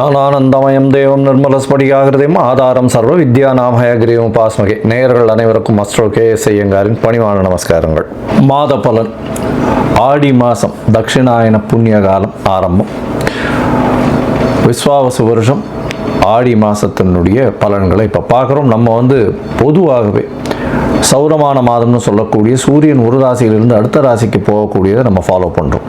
ஞானானந்தமயம் தேவம் நிர்மலஸ்படிகாகிருதையும் ஆதாரம் சர்வ வித்யாநாமயகிரியும் உபாஸ்மகே. நேயர்கள் அனைவருக்கும் அஸ்ட்ரோ கே எஸ் ஐயங்காரின் பணிவான நமஸ்காரங்கள். மாத பலன். ஆடி மாதம் தட்சிணாயன புண்ணிய காலம் ஆரம்பம். விஸ்வாவச வருஷம். ஆடி மாதத்தினுடைய பலன்களை இப்போ பார்க்குறோம். நம்ம வந்து பொதுவாகவே சௌரமான மாதம்னு சொல்லக்கூடிய சூரியன் ஒரு ராசியிலிருந்து அடுத்த ராசிக்கு போகக்கூடியதை நம்ம ஃபாலோ பண்ணுறோம்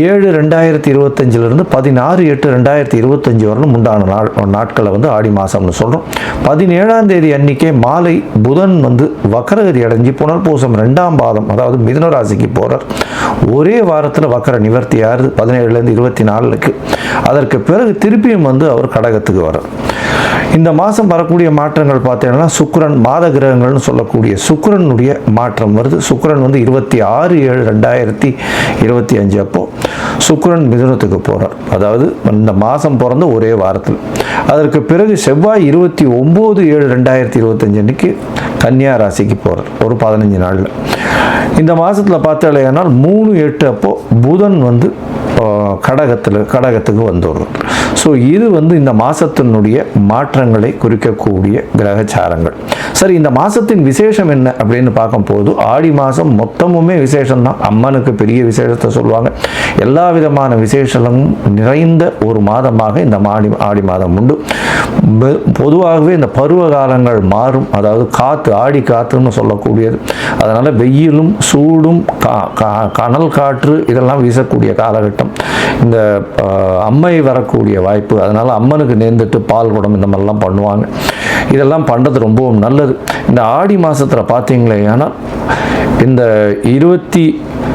ஏழு ரெண்டாயிரத்தி இருபத்தஞ்சிலிருந்து பதினாறு எட்டு ரெண்டாயிரத்தி இருபத்தஞ்சி வரலும் உண்டான நாள் நாட்களை வந்து ஆடி மாதம்னு சொல்கிறோம் பதினேழாம் தேதி அன்னைக்கே மாலை புதன் வந்து வக்கரகதி அடைஞ்சு புனர்பூசம் ரெண்டாம் பாதம் அதாவது மிதுன ராசிக்கு போகிறார் ஒரே வாரத்தில் வக்கர நிவர்த்தி ஆறு பதினேழுலேருந்து இருபத்தி நாலுக்கு. அதற்கு பிறகு திருப்பியும் வந்து அவர் கடகத்துக்கு வரார் இந்த மாதம் வரக்கூடிய மாற்றங்கள் பார்த்தீங்கன்னா சுக்கிரன் மாத கிரகங்கள்னு சொல்லக்கூடிய சுக்கரனுடைய மாற்றம் வருது. சுக்கரன் வந்து இருபத்தி ஆறு ஏழு ரெண்டாயிரத்தி இருபத்தி அஞ்சு அப்போது சுக்கரன் மிதுனத்துக்கு போகிறார் அதாவது இந்த மாதம் பிறந்த ஒரே வாரத்தில். அதற்கு பிறகு செவ்வாய் இருபத்தி ஒம்பது ஏழு ரெண்டாயிரத்தி இருபத்தஞ்சு அன்னைக்கு கன்னியா ராசிக்கு போகிறார் ஒரு பதினஞ்சு நாளில். இந்த மாதத்தில் பார்த்தாலேனால் மூணு எட்டு அப்போது புதன் வந்து கடகத்தில் கடகத்துக்கு வந்துடுறோம் ஸோ இது வந்து இந்த மாதத்தினுடைய மாற்றங்களை குறிக்கக்கூடிய கிரகச்சாரங்கள். சரி இந்த மாதத்தின் விசேஷம் என்ன அப்படின்னு பார்க்கும்போது ஆடி மாதம் மொத்தமுமே விசேஷம்தான். அம்மனுக்கு பெரிய விசேஷத்தை சொல்லுவாங்க. எல்லா விதமான விசேஷமும் நிறைந்த ஒரு மாதமாக இந்த மாடி ஆடி மாதம் உண்டு. பொதுவாகவே இந்த பருவ காலங்கள் மாறும். அதாவது காற்று ஆடி காற்றுன்னு சொல்லக்கூடியது. அதனால் வெயிலும் சூடும் கா- கனல் காற்று இதெல்லாம் வீசக்கூடிய காலகட்டம். இந்த அம்மை வரக்கூடிய வாய்ப்பு. அதனால் அம்மனுக்கு நேர்ந்துட்டு பால் குடம் இந்த மாதிரிலாம் பண்ணுவாங்க. இதெல்லாம் பண்ணுறது ரொம்பவும் நல்லது. இந்த ஆடி மாதத்தில் பார்த்தீங்களே ஆனால் இந்த இருபத்தி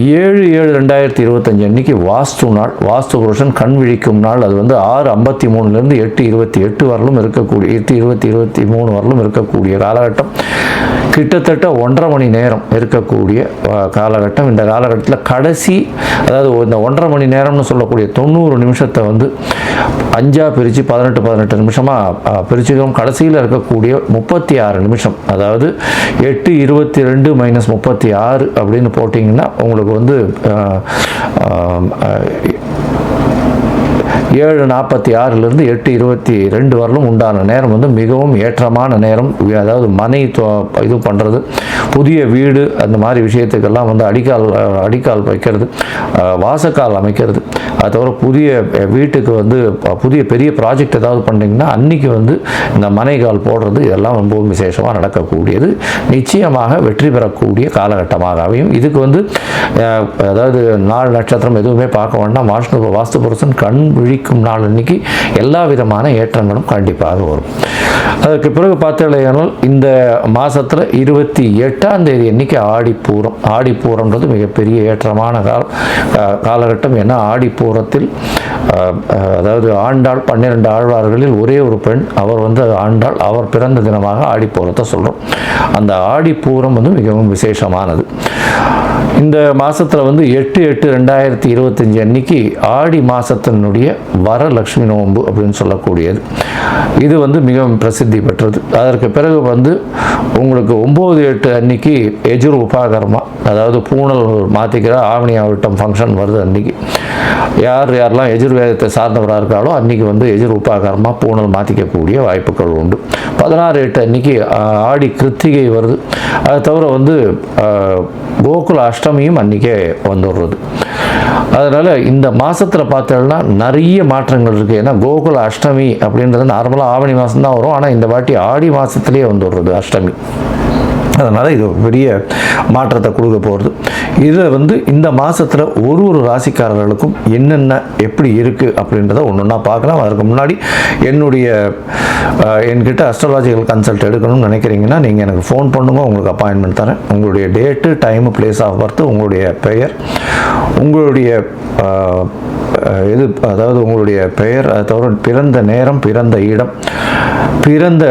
ஏழு ஏழு ரெண்டாயிரத்தி இருபத்தஞ்சு அன்னைக்கு வாஸ்து நாள் வாஸ்து புருஷன் கண் விழிக்கும் நாள். அது வந்து ஆறு ஐம்பத்தி மூணுலேருந்து எட்டு இருபத்தி எட்டு வரலும் இருக்கக்கூடிய எட்டு இருபத்தி இருபத்தி மூணு வரலும் இருக்கக்கூடிய காலகட்டம். கிட்டத்தட்ட ஒன்றரை மணி நேரம் இருக்கக்கூடிய காலகட்டம். இந்த காலகட்டத்தில் கடைசி அதாவது இந்த ஒன்றரை மணி நேரம்னு சொல்லக்கூடிய தொண்ணூறு நிமிஷத்தை வந்து அஞ்சாக பிரித்து பதினெட்டு பதினெட்டு நிமிஷமாக பிரிச்சுக்கிறோம். கடைசியில் இருக்கக்கூடிய முப்பத்தி ஆறு நிமிஷம். அதாவது எட்டு இருபத்தி ரெண்டு மைனஸ் முப்பத்தி ஆறு அப்படின்னு போட்டிங்கன்னா உங்களுக்கு வந்து ஏழு நாற்பத்தி ஆறுலேருந்து எட்டு இருபத்தி ரெண்டு வரலும் உண்டான நேரம் வந்து மிகவும் ஏற்றமான நேரம். அதாவது மனை தொ- இது பண்ணுறது புதிய வீடு அந்த மாதிரி விஷயத்துக்கெல்லாம் வந்து அடிக்கால் அடிக்கால் வைக்கிறது வாசக்கால் அமைக்கிறது. அது தவிர புதிய வீட்டுக்கு வந்து புதிய பெரிய ப்ராஜெக்ட் ஏதாவது பண்ணிங்கன்னா அன்றைக்கி வந்து இந்த மனைகால் போடுறது இதெல்லாம் ரொம்பவும் விசேஷமாக நடக்கக்கூடியது. நிச்சயமாக வெற்றி பெறக்கூடிய காலகட்டமாக அமையும். இதுக்கு வந்து அதாவது நாள் நட்சத்திரம் எதுவுமே பார்க்க வேண்டாம். வாஷ்ணு வாஸ்து புருஷன் கண் விழிக்கும் நாள் அன்னைக்கு எல்லா விதமான ஏற்றங்களும் கண்டிப்பாக வரும். அதற்கு பிறகு பார்த்தீங்கன்னா இந்த மாதத்தில் இருபத்தி எட்டாம் தேதி அன்னைக்கு ஆடிப்பூரம். ஆடிப்பூரம்ன்றது மிகப்பெரிய ஏற்றமான கால காலகட்டம். ஏன்னா ஆடிப்பூரம் புறத்தில் அதாவது ஆண்டாள் பன்னிரெண்டு ஆழ்வார்களில் ஒரே ஒரு பெண் அவர் வந்து ஆண்டாள் அவர் பிறந்த தினமாக ஆடிப்பூரத்தை சொல்கிறோம் அந்த ஆடிப்பூரம் வந்து மிகவும் விசேஷமானது. இந்த மாதத்தில் வந்து எட்டு எட்டு ரெண்டாயிரத்தி இருபத்தஞ்சி அன்னைக்கு ஆடி மாதத்தினுடைய வரலட்சுமி நோன்பு அப்படின்னு சொல்லக்கூடியது. இது வந்து மிகவும் பிரசித்தி பெற்றது. அதற்கு பிறகு வந்து உங்களுக்கு ஒம்பது எட்டு அன்னைக்கு எஜுர் உபாகரமாக அதாவது பூனல் மாற்றிக்கிற ஆவணி ஆவட்டம் ஃபங்க்ஷன் வருது அன்னைக்கு. யார் யாரெல்லாம் எஜுர்வேதத்தை சார்ந்தவராக இருக்காளோ அன்றைக்கி வந்து எதிர் உபாகரமாக பூணல் மாற்றிக்கக்கூடிய வாய்ப்புகள் உண்டு. பதினாறு எட்டு அன்னைக்கு ஆடி கிருத்திகை வருது. அது தவிர வந்து கோகுல அஷ்டமியும் அன்றைக்கே வந்துடுறது. அதனால் இந்த மாதத்தில் பார்த்தோம்னா நிறைய மாற்றங்கள் இருக்குது ஏன்னா கோகுல அஷ்டமி அப்படின்றது நார்மலாக ஆவணி மாதம் தான் வரும். ஆனால் இந்த வாட்டி ஆடி மாதத்துலேயே வந்துடுறது அஷ்டமி. அதனால் இது பெரிய மாற்றத்தை கொடுக்க போகிறது இதில் வந்து இந்த மாதத்தில் ஒரு ஒரு ராசிக்காரர்களுக்கும் என்னென்ன எப்படி இருக்குது அப்படின்றத ஒன்று ஒன்றா பார்க்கலாம். அதற்கு முன்னாடி என்னுடைய என்கிட்ட அஸ்ட்ராலாஜிக்கல் கன்சல்ட் எடுக்கணும்னு நினைக்கிறீங்கன்னா நீங்கள் எனக்கு ஃபோன் பண்ணுங்க உங்களுக்கு அப்பாயின்மெண்ட் தரேன். உங்களுடைய date time place of birth உங்களுடைய பெயர் உங்களுடைய இது அதாவது உங்களுடைய பெயர் அதை தவிர பிறந்த நேரம் பிறந்த இடம் பிறந்த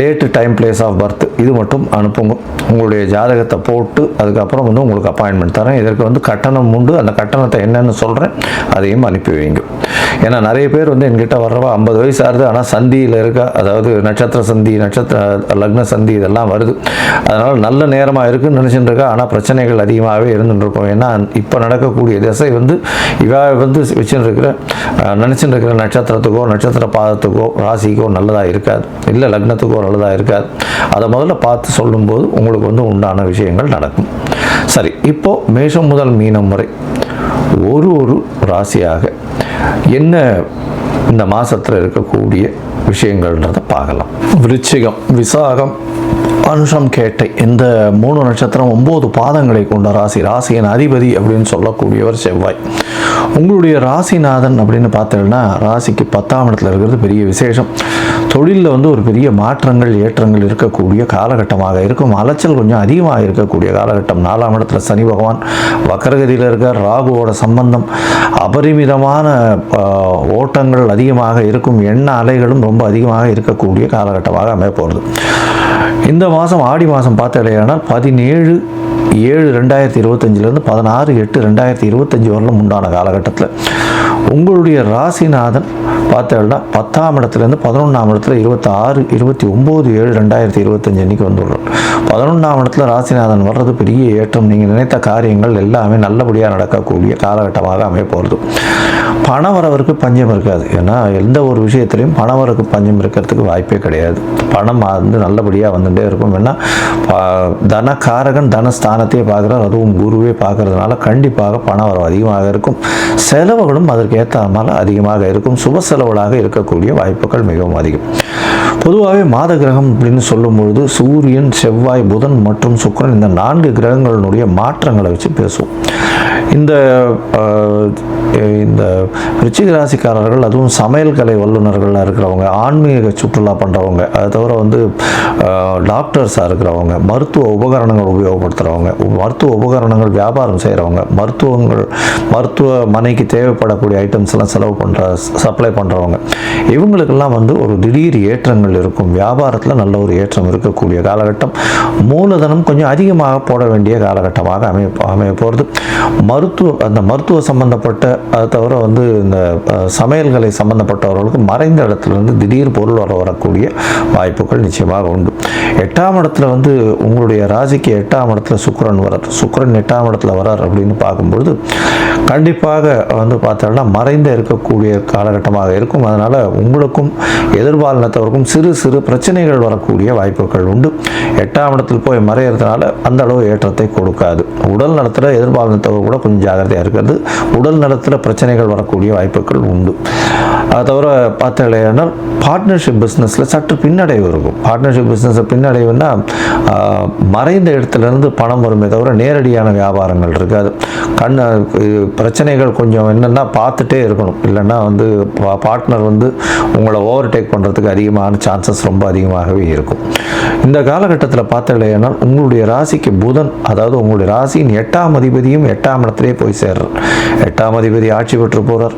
date time place of birth இது மட்டும் அனுப்புங்க. உங்களுடைய ஜாதகத்தை போட்டு அதுக்கப்புறம் வந்து உங்களுக்கு அப்பாயின்மெண்ட் தரேன். இதற்கு வந்து கட்டணம் உண்டு. அந்த கட்டணத்தை என்னன்னு சொல்கிறேன் அதையும் அனுப்பி வைங்க. ஏன்னா நிறைய பேர் வந்து என்கிட்ட வர்றவா ஐம்பது வயசு ஆகுது. ஆனால் சந்தியில் இருக்கா அதாவது நட்சத்திர சந்தி நட்சத்திர லக்ன சந்தி இதெல்லாம் வருது. அதனால் நல்ல நேரமாக இருக்குன்னு நினச்சிட்டு இருக்கா. ஆனால் பிரச்சனைகள் அதிகமாகவே இருந்துட்டு இருக்கும். ஏன்னா இப்போ நடக்கக்கூடிய திசை வந்து இவா வந்து வச்சுட்டு இருக்கிற இருக்கிற நட்சத்திரத்துக்கோ நட்சத்திர பாதத்துக்கோ ராசிக்கோ நல்லதாக இருக்காது. இல்லை லக்னத்துக்கோ நல்லதாக இருக்காது. அதை முதல்ல பார்த்து சொல்லும்போது உங்களுக்கு வந்து உண்டான விஷயங்கள் நடக்கும். சரி இப்போ மேஷம் முதல் மீனம் வரை ஒரு ஒரு ராசியாக என்ன இந்த மாசத்துல இருக்கக்கூடிய விஷயங்கள்ன்றதை பார்க்கலாம். விருச்சிகம் விசாகம் அனுஷம் கேட்டை இந்த மூணு நட்சத்திரம் ஒம்பது பாதங்களை கொண்ட ராசி. ராசியின் அதிபதி அப்படின்னு சொல்லக்கூடியவர் செவ்வாய். உங்களுடைய ராசிநாதன் அப்படின்னு பார்த்தீங்கன்னா ராசிக்கு பத்தாம் இடத்துல இருக்கிறது பெரிய விசேஷம். தொழிலில் வந்து ஒரு பெரிய மாற்றங்கள் ஏற்றங்கள் இருக்கக்கூடிய காலகட்டமாக இருக்கும். அலைச்சல் கொஞ்சம் அதிகமாக இருக்கக்கூடிய காலகட்டம். நாலாம் இடத்துல சனி பகவான் வக்கரகதியில் இருக்க ராகுவோட சம்பந்தம் அபரிமிதமான ஓட்டங்கள் அதிகமாக இருக்கும். எண்ண அலைகளும் ரொம்ப அதிகமாக இருக்கக்கூடிய காலகட்டமாக அமைய போகிறது இந்த மாதம் ஆடி மாதம் பார்த்தடையானால் பதினேழு ஏழு ரெண்டாயிரத்தி இருபத்தஞ்சிலேருந்து பதினாறு எட்டு ரெண்டாயிரத்தி இருபத்தஞ்சி வரலும் உண்டான காலகட்டத்தில் உங்களுடைய ராசிநாதன் பார்த்தேன்னா பத்தாம் இடத்துலேருந்து பதினொன்றாம் இடத்துல இருபத்தாறு இருபத்தி ஒம்பது ஏழு ரெண்டாயிரத்தி இருபத்தஞ்சு அன்றைக்கி வந்துடுறோம் பதினொன்றாம் இடத்துல ராசிநாதன் வர்றது பெரிய ஏற்றம். நீங்கள் நினைத்த காரியங்கள் எல்லாமே நல்லபடியாக நடக்கக்கூடிய காலகட்டமாக அமைய போகிறது பணவரவருக்கு பஞ்சம் இருக்காது. ஏன்னா எந்த ஒரு விஷயத்துலையும் பணவரவுக்கு பஞ்சம் இருக்கிறதுக்கு வாய்ப்பே கிடையாது. பணம் வந்து நல்லபடியாக வந்துட்டே இருக்கும். ஏன்னா ப- தனகாரகன் தனஸ்தானத்தையே பார்க்குறார். அதுவும் குருவே பார்க்கறதுனால கண்டிப்பாக பணவரவு அதிகமாக இருக்கும். செலவுகளும் அதற்கு ஏற்ற மாதிரி அதிகமாக இருக்கும். சுப செலவுகளாக இருக்கக்கூடிய வாய்ப்புகள் மிகவும் அதிகம். பொதுவாகவே மாத கிரகம் அப்படின்னு சொல்லும்பொழுது சூரியன் செவ்வாய் புதன் மற்றும் சுக்கிரன் இந்த நான்கு கிரகங்களினுடைய மாற்றங்களை வச்சு பேசுவோம். இந்த இந்த ரிச்சிக ராசிக்காரர்கள் அதுவும் சமையல் கலை வல்லுநர்களாக இருக்கிறவங்க ஆன்மீக சுற்றுலா பண்ணுறவங்க அதை தவிர வந்து டாக்டர்ஸாக இருக்கிறவங்க மருத்துவ உபகரணங்கள் உபயோகப்படுத்துகிறவங்க மருத்துவ உபகரணங்கள் வியாபாரம் செய்கிறவங்க மருத்துவங்கள் மருத்துவமனைக்கு தேவைப்படக்கூடிய ஐட்டம்ஸ் எல்லாம் செலவு பண்ணுற சப்ளை பண்ணுறவங்க இவங்களுக்கெல்லாம் வந்து ஒரு திடீர் ஏற்றங்கள் இருக்கும். வியாபாரத்தில் நல்ல ஒரு ஏற்றம் இருக்கக்கூடிய காலகட்டம். மூலதனம் கொஞ்சம் அதிகமாக போட வேண்டிய காலகட்டமாக அமைய அமைய போகிறது மருத்துவ அந்த மருத்துவ சம்பந்தப்பட்ட அதை தவிர வந்து இந்த சமையல்களை சம்பந்தப்பட்டவர்களுக்கு மறைந்த இடத்துல இருந்து திடீர் பொருள் வர வரக்கூடிய வாய்ப்புகள் நிச்சயமாக உண்டு. எட்டாம் இடத்துல வந்து உங்களுடைய ராசிக்கு எட்டாம் இடத்துல சுக்கரன் வரார். சுக்கிரன் எட்டாம் இடத்துல வரார் அப்படின்னு பார்க்கும்பொழுது கண்டிப்பாக வந்து பார்த்தோம்னா மறைந்த இருக்கக்கூடிய காலகட்டமாக இருக்கும். அதனால் உங்களுக்கும் எதிர்பாலினத்தவருக்கும் சிறு சிறு பிரச்சனைகள் வரக்கூடிய வாய்ப்புகள் உண்டு. எட்டாம் இடத்தில் போய் மறையிறதுனால அந்த அளவு ஏற்றத்தை கொடுக்காது. உடல் நலத்தில் எதிர்பாலினத்தவர் கூட கொஞ்சம் ஜாகிரதையாக இருக்கிறது. உடல் நலத்தில் பிரச்சனைகள் வரக்கூடிய வாய்ப்புகள் உண்டு. அது தவிர பார்த்தீங்கன்னா பார்ட்னர்ஷிப் பிஸ்னஸில் சற்று பின்னடைவு இருக்கும். பார்ட்னர்ஷிப் பிஸ்னஸ் பின்னடைவுன்னா மறைந்த இடத்துலேருந்து பணம் வருமே தவிர நேரடியான வியாபாரங்கள் இருக்காது. கண் பிரச்சனைகள் கொஞ்சம் என்னென்னா பார்த்துட்டே இருக்கணும். இல்லைன்னா வந்து பார்ட்னர் வந்து உங்களை ஓவர்டேக் பண்ணுறதுக்கு அதிகமான சான்சஸ் ரொம்ப அதிகமாகவே இருக்கும். இந்த காலகட்டத்தில் பார்த்தீங்கன்னா உங்களுடைய ராசிக்கு புதன் அதாவது உங்களுடைய ராசியின் எட்டாம் அதிபதியும் எட்டாம் இடத்திலே போய் சேர்றார். எட்டாம் அதிபதி ஆட்சி பெற்று போகிறார்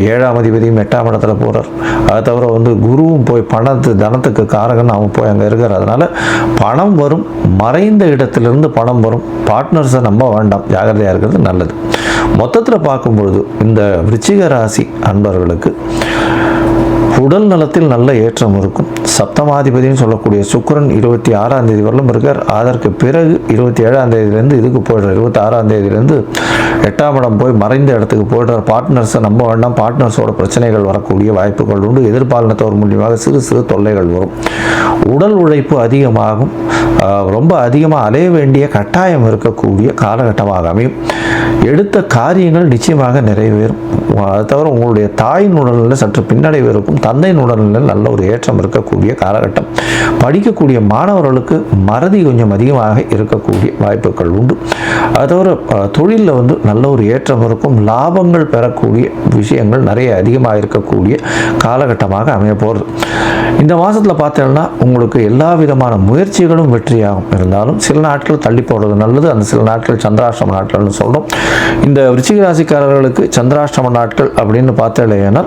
ஏழாம் அதிபதியும் எட்டாம் இடத்துல போகிறார் அது தவிர வந்து குருவும் போய் பணத்து தனத்துக்கு காரகன் அவன் போய் அங்கே இருக்கார். அதனால பணம் வரும். மறைந்த இடத்திலிருந்து பணம் வரும். பார்ட்னர்ஸை நம்ப வேண்டாம். ஜாகிரதையாக இருக்கிறது நல்லது. மொத்தத்தில் பார்க்கும்பொழுது இந்த விருச்சிக ராசி அன்பர்களுக்கு உடல் நலத்தில் நல்ல ஏற்றம் இருக்கும். சப்தமாதிபதினு சொல்லக்கூடிய சுக்கரன் இருபத்தி ஆறாம் தேதி வரலும் இருக்கார். அதற்கு பிறகு இருபத்தி ஏழாம் தேதியிலேருந்து இதுக்கு போயிடுறார். இருபத்தி ஆறாம் தேதியிலேருந்து எட்டாம் இடம் போய் மறைந்த இடத்துக்கு போயிடுறார். பார்ட்னர்ஸை நம்ப வேண்டாம். பார்ட்னர்ஸோட பிரச்சனைகள் வரக்கூடிய வாய்ப்புகள் உண்டு. எதிர்பாலினத்தோர் மூலியமாக சிறு சிறு தொல்லைகள் வரும். உடல் உழைப்பு அதிகமாகும். ரொம்ப அதிகமாக அலைய வேண்டிய கட்டாயம் இருக்கக்கூடிய காலகட்டமாக அமையும். எடுத்த காரியங்கள் நிச்சயமாக நிறைவேறும். அதை தவிர உங்களுடைய தாயின் உடல்நிலை சற்று பின்னடைவு இருக்கும். தந்தையின் உடல்நிலையில் நல்ல ஒரு ஏற்றம் இருக்கக்கூடிய காலகட்டம். படிக்கக்கூடிய மாணவர்களுக்கு மறதி கொஞ்சம் அதிகமாக இருக்கக்கூடிய வாய்ப்புகள் உண்டு. அது தவிர தொழிலில் வந்து நல்ல ஒரு ஏற்றம் இருக்கும். லாபங்கள் பெறக்கூடிய விஷயங்கள் நிறைய அதிகமாக இருக்கக்கூடிய காலகட்டமாக அமைய போகிறது இந்த மாதத்தில் பார்த்தீங்கன்னா உங்களுக்கு எல்லா விதமான முயற்சிகளும் வெற்றியாகும் இருந்தாலும் சில நாட்கள் தள்ளி போடுறது நல்லது. அந்த சில நாட்கள் சந்திராஷ்டம நாட்கள்னு சொல்கிறோம் இந்த விருச்சிக ராசிக்காரர்களுக்கு சந்திராஷ்டம நாட்கள் அப்படின்னு பார்த்தீங்கன்னா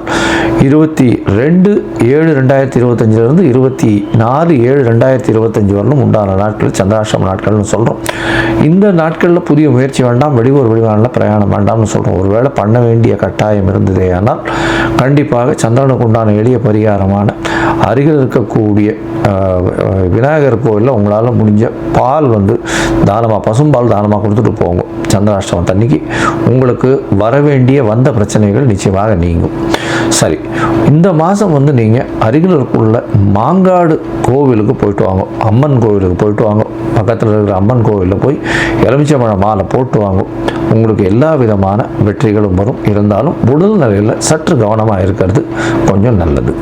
இருபத்தி ரெண்டு ஏழு ரெண்டாயிரத்தி இருபத்தஞ்சிலிருந்து இருபத்தி நாலு ஏழு ரெண்டாயிரத்தி இருபத்தஞ்சு வரலும் உண்டான நாட்கள் சந்திராஷ்டம நாட்கள்னு சொல்கிறோம் இந்த நாட்களில் புதிய முயற்சி வேண்டாம் வெளியூர் வெளிவானில் பிரயாணம் வேண்டாம்னு சொல்கிறோம் ஒருவேளை பண்ண வேண்டிய கட்டாயம் இருந்ததே ஆனால் கண்டிப்பாக சந்திரனுக்கு உண்டான எளிய பரிகாரமான அருகில் இருக்கக்கூடிய ஆஹ், விநாயகர் கோயிலில் உங்களால் முடிஞ்ச பால் வந்து தானமாக பசும்பால் தானமாக கொடுத்துட்டு போங்க. சந்திராஷ்டமம் தண்ணிக்கு உங்களுக்கு வர வேண்டிய வந்த பிரச்சனைகள் நிச்சயமாக நீங்கும். சரி இந்த மாதம் வந்து நீங்கள் அருகில் இருக்குள்ள மாங்காடு கோவிலுக்கு போயிட்டு வாங்க. அம்மன் கோவிலுக்கு போயிட்டு வாங்க. பக்கத்தில் இருக்கிற அம்மன் கோவிலில் போய் எலுமிச்சம்பழம் மாலை போட்டு வாங்க. உங்களுக்கு எல்லா விதமான வெற்றிகளும் வரும். இருந்தாலும் உடல் நிலையில் சற்று கவனமாக இருக்கிறது கொஞ்சம் நல்லது.